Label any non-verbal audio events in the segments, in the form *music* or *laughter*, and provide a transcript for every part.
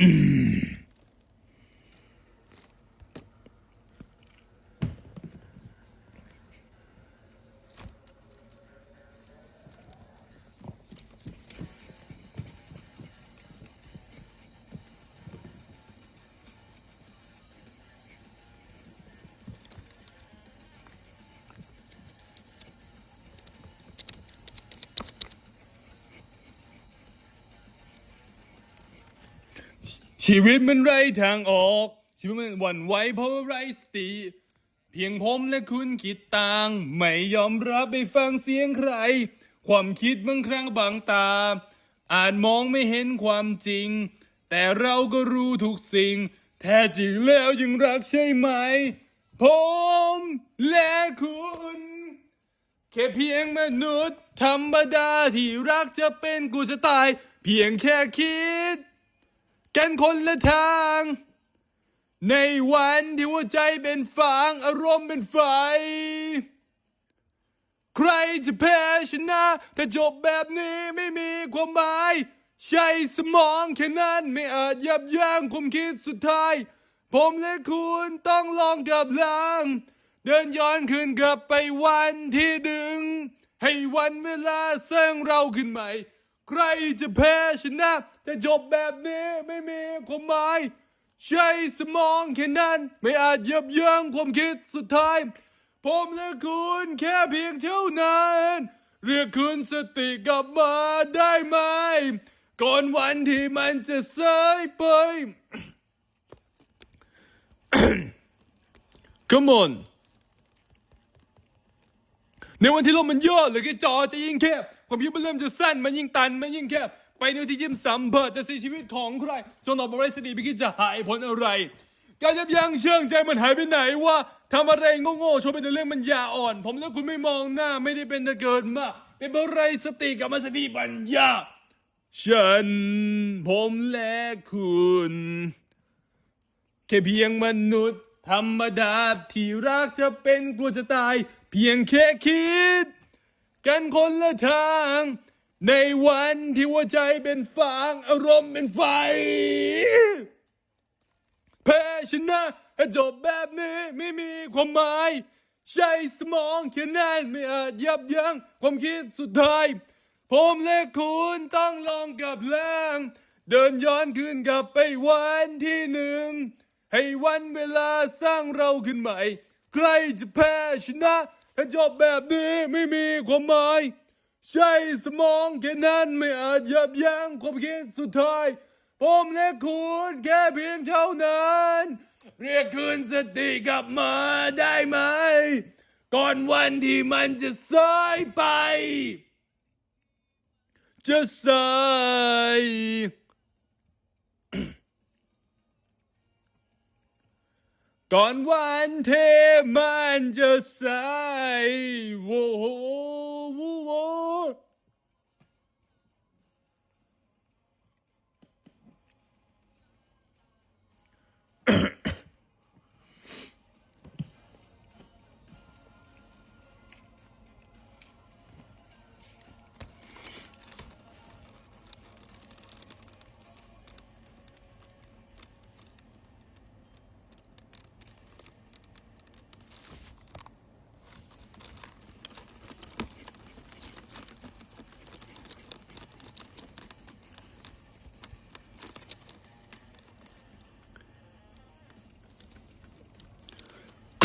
Mm. *clears throat* ชีวิตมันไร้ทางออก ชีวิตมันหวั่นไหวเพราะไร้สติ เพียงผมและคุณคิดต่าง ไม่ยอมรับไปฟังเสียงใคร ความคิดบางครั้งบางตา อาจมองไม่เห็นความจริง แต่เราก็รู้ทุกสิ่ง แท้จริงแล้วยังรักใช่ไหม ผมและคุณแค่เพียงมนุษย์ ธรรมดาที่รักจะเป็นกูจะตาย เพียงแค่คิด กันคนละทาง ในวันที่หัวใจเป็นฟางอารมณ์เป็นไฟ ใครจะแพ้ชนะถ้าจบแบบนี้ไม่มีความหมาย ใช้สมองแค่นั้นไม่อาจยับยั้งความคิดสุดท้าย ผมและคุณต้องลองกลับหลัง เดินย้อนคืนกลับไปวันที่ดึง ให้วันเวลาสร้างเราขึ้นใหม่ ใครจะแพ้ชนะถ้าจบแบบนี้ไม่มีความหมาย ใช้สมองแค่นั้น ไม่อาจยับยั้งความคิดสุดท้าย ผมและคุณแค่เพียงเท่านั้น เรียกคืนสติกลับมาได้ไหม ก่อนวันที่มันจะสายไป Come on ในวันที่ลกมันเย่อหรือแค่จอจะยิ่งแคบ ความคิดมันเริ่มจะสั้นมันยิ่งตันมันยิ่งแคบไปในที่ยิ้มสัมเบิดจะสีชีวิตของใครจนต่อไปสติไม่คิดจะหายผลอะไร การยับยั้งเชื่องใจมันหายไปไหนว่าทำอะไรโง่ๆชวนเป็นเรื่องมันยาอ่อน ผมแล้วคุณไม่มองหน้าไม่ได้เป็นแต่เกิดมาเป็นอะไรสติกับมาสติปัญญาฉัน ผมและคุณ แค่เพียงมนุษย์ ธรรมดาที่รักจะเป็นกลัวจะตาย เพียงแค่คิด กันคนละทาง ในวันที่หัวใจเป็นฟางอารมณ์เป็นไฟแพ้ชนะถ้จบแบบนี้ไม่มีความหมาย ใช้สมองแค่นั้นไม่อาจยับยั้งความคิดสุดท้าย ผมและคุณต้องลองกับแรงเดินย้อนคืนกลับไปวันที่หนึ่ง ให้วันเวลาสร้างเราขึ้นใหม่ ใครจะแพ้ชนะ ถ้าจบแบบนี้ไม่มีความหมาย ใช้สมองแค่นั้นไม่อาจยับยั้งความคิดสุดท้าย ผมและคุณแค่เพียงเท่านั้น เรียกคืนสติกลับมาได้ไหม ก่อนวันที่มันจะสายไป จะสาย ก่อนวันเทมันจะสายโว้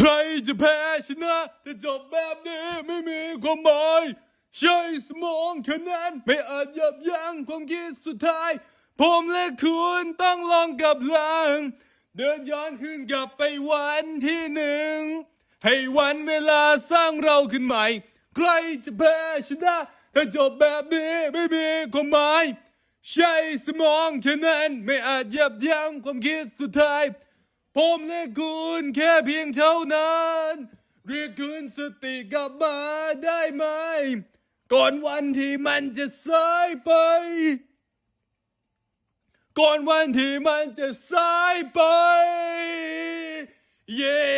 รจะแพ้ชนะแต่จบแบบนี้ไม่มีความหมายใช้สมองแค่นั้นไม่อาจยับยั้งความคิดสุดท้าย ผมและคุณต้องลองกับหลัง เดินย้อนคืนกลับไปวันที่หนึ่ง ให้วันเวลาสร้างเราขึ้นใหม่ ใครจะแพ้ชนะถ้าจบแบบนี้ไม่มีความหมาย ใช้สมองแค่นั้นไม่อาจยับยั้งความคิดสุดท้าย ผมและคุณแค่เพียงเท่านั้น เรียกคืนสติกลับมาได้ไหม ก่อนวันที่มันจะสายไป ก่อนวันที่มันจะสายไป เย้